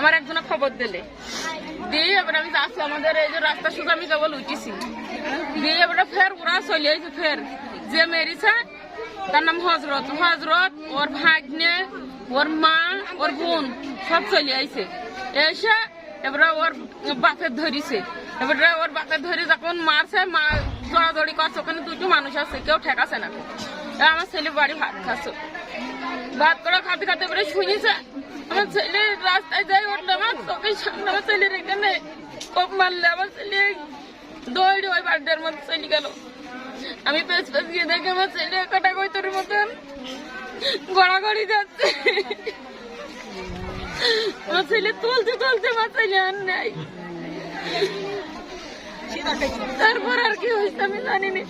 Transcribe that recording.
আমার একজনে খবর দিলে। দিয়ে এবার আমি যাচ্ছি আমাদের এই যে রাস্তা শুধু আমি কেবল উঠেছি দিয়ে এবার ফের ওরা চলে আসছে ফের। যে মেরিছে, তার নাম হজরত। হজরত, ওর ভাগ্নে, ওর মা, ওর বোন, সব চলে আইছে। এসে এবারে ওর বাপের ধরিছে। এবারে ওর বাপের ধরে যখন মারছে, মা দৌড়াদৌড়ি করছে। ওখানে দুটো মানুষ আছে, কেউ ঠেকাছে না। আমার ছেলে বাড়ি ভাত খাচ্ছে। ভাত করে খাতে খাতে এবারে শুনেছে, আমার ছেলে যাই উঠল আমার চোখের সামনে আমার ছেলের এখানে কোপ মারলে আমার ছেলে দৌড়ে ওই বাড়িটার মধ্যে চলে গেল। আমি পেছ পেছ গিয়ে দেখে আমার ছেলে কাটা কৈতর মতন গড়াগড়ি যাচ্ছে। আমার ছেলে তুলতে তুলতে আমার ছেলে আর নাই। তারপর আর কি হয়েছে আমি জানি না।